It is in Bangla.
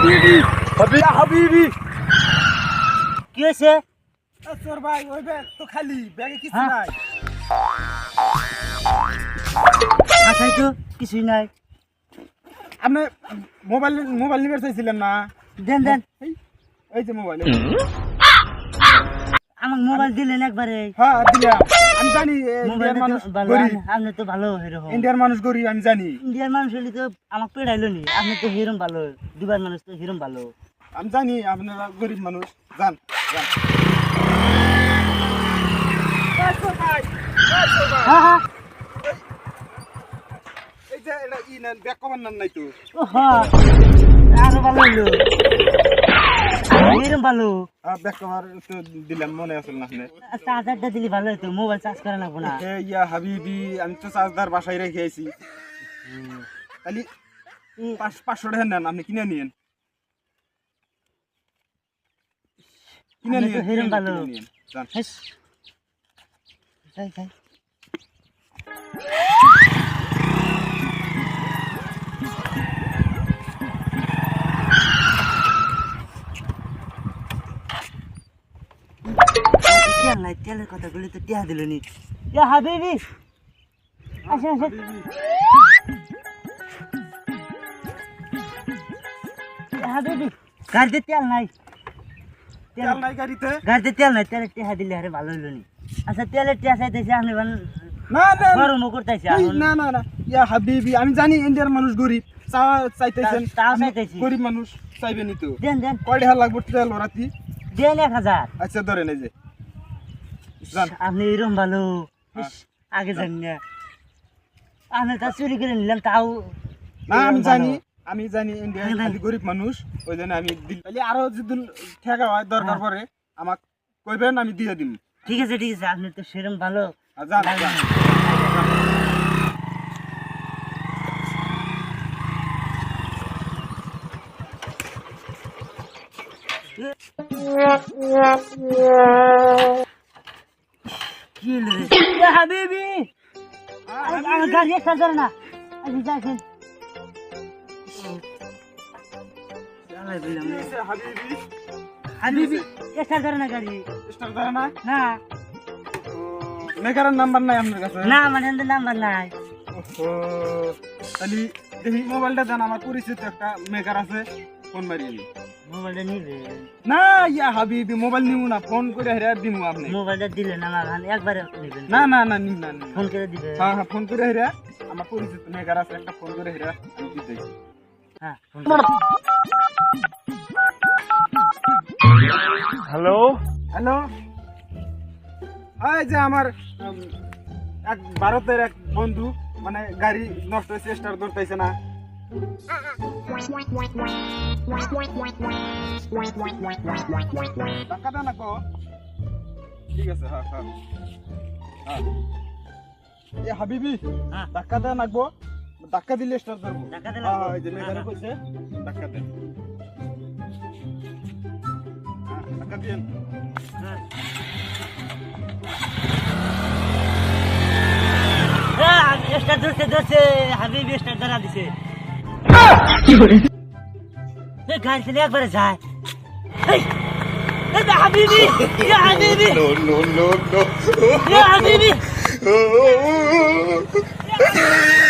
হাবিবি হাবিবি হাবিবি। কি হয়েছে? তোর ভাই ওই ব্যাগ তো খালি ব্যাগে কিছু হ্যাঁ? নাই। আসাই তো কিছুই নাই। আপনি মোবাইল মোবাইল নিবে চাইছিলেন না। দেন দেন। এই এই যে মোবাইল। আমাকে মোবাইল দিলেন একবারে। হ্যাঁ দিলাম। আমি জানি ইন্ডিয়ার মানুষ ভালো গরিব। আপনি তো ভালো এরকম ইন্ডিয়ার মানুষ গরিব আমি জানি। ইন্ডিয়ার মানুষ হলে তো আমাকে পেড়াইলো নি। আপনি তো হিরম ভালো দুবার মানুষ তো হিরম ভালো। আমি জানি আপনারা গরিব মানুষ। যান যান। হ্যাঁ হ্যাঁ। এই যে এটা ই ব্যাগ কমান নাই তো। হ্যাঁ। আরও ভালো হইল। হিরম ভালো। কভার তো দিলাম মনে আসল না চার্জারটা দিলে ভালো হতো মোবাইল চার্জ করা লাগবো না। এ, ইয়া হাবিবি আমি তো চার্জার বাসায় রেখে আইছি। পাঁচ- পাঁচশো টাকা নেন আপনি কিনে নিয়েন। কিনে নিয়েন হেরম ভালো। যান। যাই, যাই। তেল নাই তেলের কথা বলে তো টিয়া দিল নি। ইয়া হাবিবি! আসেন আসেন হাবিবি গাড়িতে তেল নাই। তেল তেল নাই গাড়িতে? গাড়িতে তেল নাই তেলের টিয়া দিলে আরে ভালো হইল নি। আচ্ছা তেলের টিয়া চাইতেছে আপনি না না। না। করতেছে না না না। ইয়া হাবিবি আমি জানি ইন্ডিয়ার মানুষ গরিব। চাইতেছেন। আমি। গরিব মানুষ চাইবেনই তো। দেন দেন। কয় টাকা লাগবে তেল রাতি দেন এক হাজার। আচ্ছা ধরেন এই যে। আপনি এরকম ভালো। ইস, আগে জানি না। আপনি তা চুরি করে নিলাম তাও না আমি জানি। আমি জানি ইন্ডিয়া হ্যাঁ, খালি গরিব মানুষ ওই জন্য আমি তাহলে আরও যদি ঠেকা হয় দরকার হ্যাঁ। পরে আমাকে কইবেন আমি দিয়ে দিন ঠিক আছে ঠিক আছে আপনি তো সেরকম ভালো। আর যান লাগে হলো রে? এ হাবিবি! আরে, আমার গাড়ি একটা ধরে না। কি হয়েছে, হাবিবি হাবিবি একটা ধরে না গাড়ি। স্টার ধরে না। না মেকারের নাম্বার নাই আপনার কাছে? না মানে এদের নাম্বার নাই। ওহো, তাহলে দেখি মোবাইলটা দেন আমার পরিচিত একটা মেকার আছে ফোন মারিয়ে নি। মোবাইলটা নিবে না ইয়া হাবিবি মোবাইল নিমু না ফোন করে হেরে দিমু আপনি। মোবাইলটা দিলে না আমার হান একবারে নিবেন। না না না নিম না ফোন করে দিবে। হ্যাঁ হ্যাঁ ফোন করে হেরে। আমার পরিচিত মেকার আছে একটা ফোন করে হেরে আমি দিতে হ্যাঁ হ্যালো হ্যালো এই যে আমার এক ভারতের এক বন্ধু মানে গাড়ি নষ্ট হয়েছে স্টার ধরতেছে না। টাকা দেন না গো ঠিক আছে হ্যাঁ হ্যাঁ এ হাবিবি দেন নাকবো ধাক্কা দিলে স্টার ধরবো ধাক্কা দিলে হ্যাঁ লাগবো? এই যে হ্যাঁ, কইছে ধাক্কা দেন ধাক্কা হ্যাঁ। স্টার ধরছে ধরছে হাবিবি স্টার ধরা দিছে এ, গাড়ি ছেলে একবারে যায় এই, এই যে হাবিবি ইয়া হাবিবি no,